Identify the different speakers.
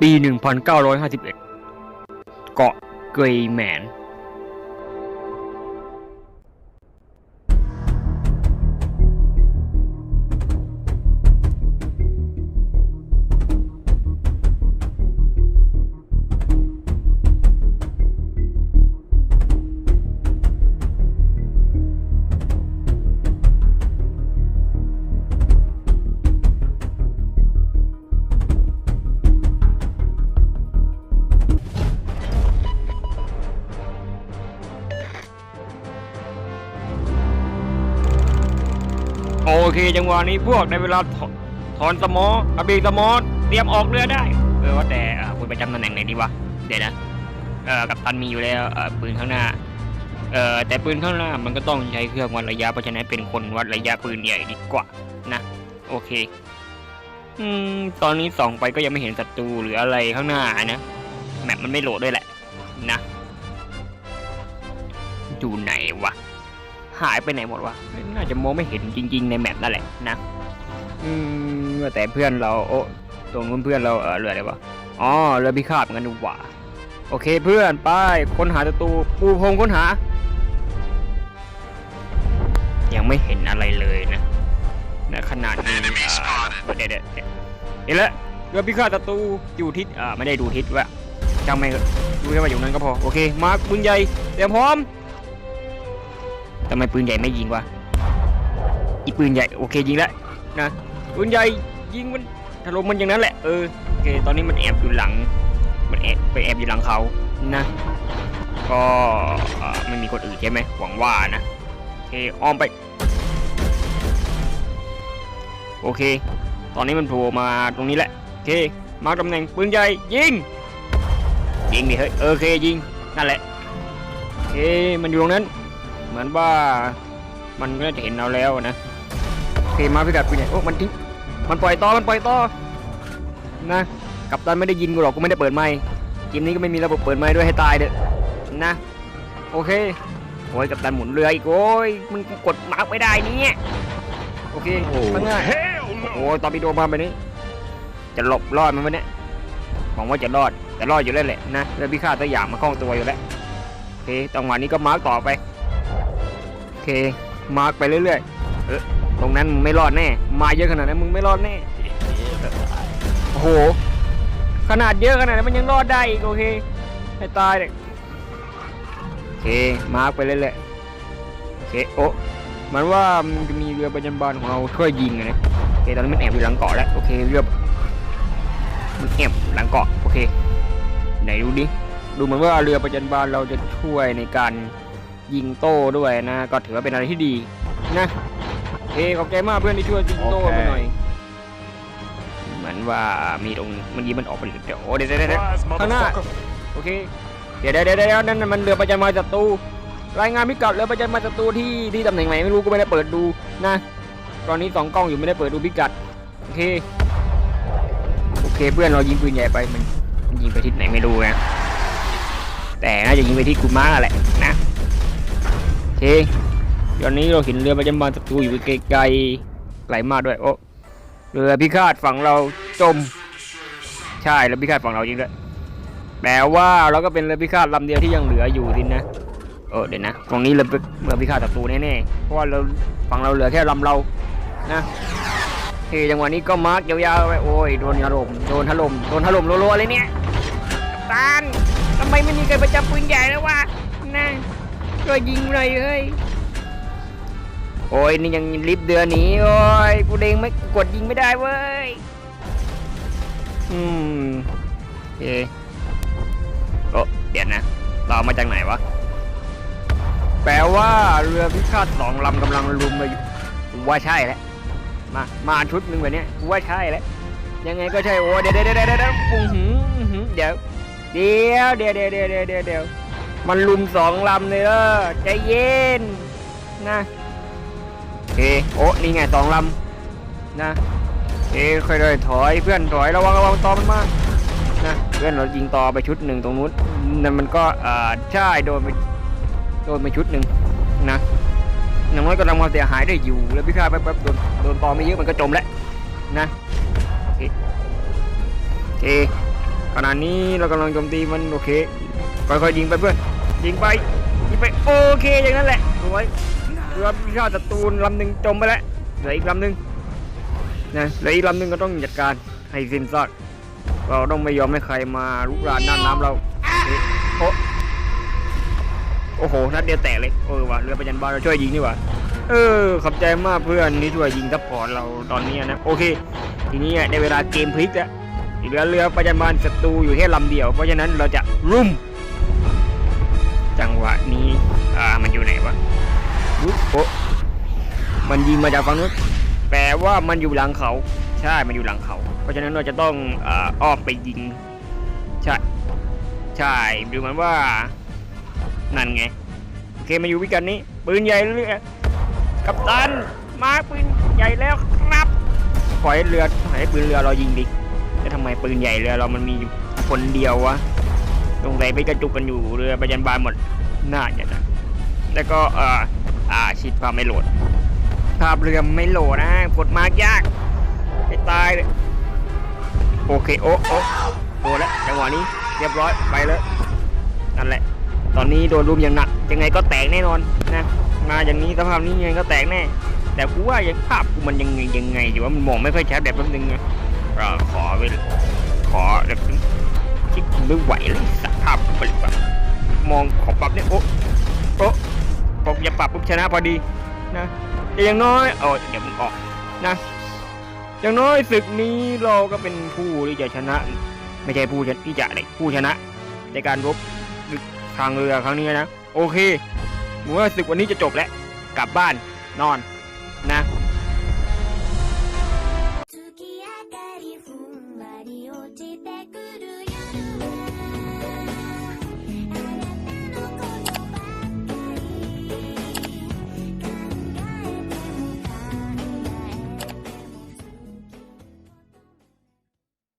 Speaker 1: ปี 1951 เกาะเกรย์แมน เคจังหวะนี้พวกในเวลาถอนสมอกระบีสมอเตรียมออกเรือได้เออว่าแต่คุณประจำตำแหน่งไหนดีวะเดี๋ยวนะเออกับตันมีอยู่แล้วปืนข้างหน้าเออแต่ปืนข้างหน้ามันก็ต้องใช้เครื่องวัดระยะเพราะฉะนั้นเป็นคนวัดระยะปืนใหญ่ดีกว่านะโอเคอืมตอนนี้ส่องไปก็ยังไม่เห็นศัตรูหรืออะไรข้างหน้านะแมปมันไม่โหลดด้วยแหละนะอยู่ไหนวะ หายไปไหนหมดวะน่าจะมองไม่เห็นจริง ๆ ในแมปนั่นแหละนะ อืมว่าแต่เพื่อนเราโอ้ตรงนู้นเพื่อนเราเออเรืออะไรวะอ๋อเรือพิฆาตเหมือนกันดูว่าโอเคเพื่อนไปค้นหาศัตรูปูพงค้นหา ยังไม่เห็นอะไรเลยนะณขนาดนี้อ่าเดี๋ยวเดี๋ยวเดี๋ยวเห็นแล้วเรือพิฆาตศัตรูอยู่ทิศอ่าไม่ได้ดูทิศว่าจำไม่งเถอะดูแค่ว่าอยู่นั้นก็พอโอเคมาร์คปืนใหญ่เตรียมพร้อม ทำไมปืนใหญ่ไม่ยิงวะอีปืนใหญ่โอเคยิงแล้วนะปืนใหญ่ยิงมันถล่มมันอย่างนั้นแหละเออโอเคตอนนี้มันแอบอยู่หลัง มันแอบไปแอบอยู่หลังเขานะก็ไม่มีคนอื่นใช่ไหมหวังว่านะโอเคอ้อมไป โอเค ตอนนี้มันโผล่มาตรงนี้แหละโอเคมาตำแหน่งปืนใหญ่ยิงยิงดิเฮ้ยโอเคยิงนั่นแหละโอเคมันอยู่ตรงนั้น เหมือนว่ามันก็จะเห็นเราแล้วนะเคมาพิกัดปืนใหญ่โอ้มันทิ้งมันปล่อยต่อมันปล่อยต่อนะกับตันไม่ได้ยินกูหรอกกูไม่ได้เปิดไมค์เกมนี้ก็ไม่มีระบบเปิดไมค์ด้วยให้ตายเด้อนะโอเคโอ้ยกับตันหมุนเรืออีกโอ้ยมึงกดมาร์กไม่ได้เนี่ยโอเคข้างหน้าโอ้ยตอร์ปิโดมาไปนี้ จะหลบรอดมันไหมเนี่ยหวังว่าจะรอดแต่รอดอยู่แล้วแหละนะเรือพิฆาตตัวอย่างมาคล้องตัวอยู่แล้วโอเคจังหวะนี้ก็มาร์กต่อไป เค มาร์กไปเรื่อยๆ เออตรงนั้นมึงไม่รอดแน่ มาเยอะขนาดนั้นมึงไม่รอดแน่โอ้โห ขนาดเยอะขนาดนั้นมันยังรอดได้อีกโอเคให้ตายเลยโอเค มาร์กไปเรื่อยๆโอเคโอ้มันว่ามันจะมีเรือประจันบานของเราช่วยยิงนะโอเคตอนนี้มันแอบอยู่หลังเกาะแล้วโอเคเรือมันแอบหลังเกาะโอเค ไหนดูดิดูเหมือนว่าเรือประจันบานเราจะช่วยในการ ยิงโต้ด้วยนะ ก็ถือว่าเป็นอะไรที่ดีนะโอเคขอบใจมากเพื่อนที่ช่วยยิงโต้
Speaker 2: โอเค
Speaker 1: มาหน่อยเหมือนว่ามีตรงเมื่อกี้มันออกไปเดี๋ยวโอ้เดี๋ยวเดี๋ยวเดี๋ยวข้างหน้าโอเคเดี๋ยวเดี๋ยวเดี๋ยวเดี๋ยวนั่นน่ะมันเรือประจันมาศัตรูรายงานพิกัดเรือประจันมาศัตรูที่ที่ตำแหน่งไหนไม่รู้ก็ไม่ได้เปิดดูนะตอนนี้สองกล้องอยู่ไม่ได้เปิดดูพิกัดโอเคโอเคเพื่อนเรายิงปืนใหญ่ไปมันมันยิงไปทิศไหนไม่รู้นะแต่น่าจะยิงไปที่กูมาแหละนะโอ เคตอนนี้เราเห็นเรือประจำบานศัตรูอยู่ไกลๆไกลมากด้วยโอ้เรือพิฆาตฝั่งเราจม ใช่เรือพิฆาตฝั่งเราจริงด้วยแปลว่าเราก็เป็นเรือพิฆาตลำเดียวที่ยังเหลืออยู่สินะเออเดี๋ยวนะ ตรงนี้เรือเรือพิฆาตศัตรูแน่ๆเพราะว่าเราฝั่งเราเหลือแค่ลำเรานะโอเคจังหวะนี้ก็มาร์กยาวๆไปโอ้ยโดนถล่มโดนถล่มโดนถล่มรัวๆเลยเนี่ยกัปตันทำไมไม่มีใครประจำปืนใหญ่แล้ววะนะ ช่วยิงหน่อยเฮ้ยโอ้ยนี่ยังลิฟต์เดือนหนีโอ้ยกูเด้งไม่กดยิงไม่ได้เว้ยอืมโอเคโอ้เดี๋ยวนะ เรามาจากไหนวะ แปลว่าเรือพิฆาตสองลำกำลังลุมมาอยู่ว่าใช่แล้ว มา มาชุดหนึ่งแบบนี้กูว่าใช่แล้ว ยังไงก็ใช่โอ้เดี๋ยวเดี๋ยวเดี๋ยวเดี๋ยวเดี๋ยวอื้อหืออื้อหือเดี๋ยวเดี๋ยวเดี๋ยวเดี๋ยวเดี๋ยวเดี๋ยวเดี๋ยว มันลุมสองลำเลยเด้อใจเย็นนะโอเคโอ้นี่ไงสองลำนะเอ้ค่อยเลยถอยเพื่อนถอยระวังระวังตอมันมากนะเพื่อนเรายิงต่อไปชุดหนึ่งตรงนู้นนั่นมันก็อ่าใช่โดนไปโดนไปชุดหนึ่งนะอย่างน้อยก็ทำความเสียหายได้อยู่แล้วพี่ข้าแป๊บๆโดนโดนตอไม่เยอะมันก็จมแล้วนะโอเคโอเคขณะนี้เรากำลังโจมตีมันโอเคค่อยๆยิงไปเพื่อน ยิงไปยิงไปโอเคอย่างนั้นแหละสวยเรือพิฆาตศัตรูลำหนึ่งจมไปแล้วเหลืออีกลำหนึ่งนะเหลืออีกลำหนึ่งก็ต้องจัดการให้สิ้นซากเราต้องไม่ยอมให้ใครมาลุกรานน่านน้ำเราโอ้โอ้โหนัดเดียวแตกเลยเออว่ะเรือประจันบานเราช่วยยิงนี่หว่าเออขอบใจมากเพื่อนที่ช่วยยิงซัพพอร์ตเราตอนนี้นะโอเค ทีนี้ได้เวลาเกมพลิกแล้วเหลือเรือประจันบานศัตรูอยู่แค่ลำเดียวเพราะฉะนั้นเราจะรุ่ม จังหวะนี้ อ่า มันอยู่ไหนวะอุ๊ยโอะมันยิงมาจากฝั่งนู้นแปลว่ามันอยู่หลังเขา ใช่ มันอยู่หลังเขา เพราะฉะนั้นเราจะต้องอ่าอ้อมไปยิง ใช่ ใช่ ดูเหมือนว่า นั่นไง โอเค มาอยู่วิกันนี้ ปืนใหญ่เลยกัปตัน มาปืนใหญ่แล้วครับปล่อยให้เรือปล่อยให้ปืนเรือเรายิงดิแล้วทำไมปืนใหญ่เรือเรามันมีอยู่คนเดียววะ ตรงไหนไปกระจุกกันอยู่เรือปยันบานหมดน่าจะนะแล้วก็เอ่ออ่าชิดภาพไม่โหลด ภาพเรือไม่โหลดนะกดมากยากให้ตายเลยโอเคโอ้โอ้โดนแล้วจังหวะนี้เรียบร้อยไปเลยนั่นแหละ ตอนนี้โดนรุมอย่างหนักยังไงก็แตกแน่นอนนะมาอย่างนี้สภาพนี้ยังไงก็แตกแน่ แต่กูว่ายังภาพกูมันยังไงยังไงอยู่ว่ามันมองไม่ค่อยชัดแบบแป๊บนึงนะเอ่อขอเวลขอแบบ ที่กูไม่ไหวเลยสภาพกูเป็นแบบมองของปรับเนี่ยโอ้โอ้บอกอย่าปรับปุ๊บชนะพอดีนะแต่อย่างน้อยเออเดี๋ยวมึงออกนะอย่างน้อยศึกนี้เราก็เป็นผู้ที่จะชนะ ไม่ใช่ผู้ที่จะอะไรผู้ชนะ ในการรบทางเรือครั้งนี้นะ โอเคผมว่าศึกวันนี้จะจบแล้ว กลับบ้านนอน
Speaker 2: you.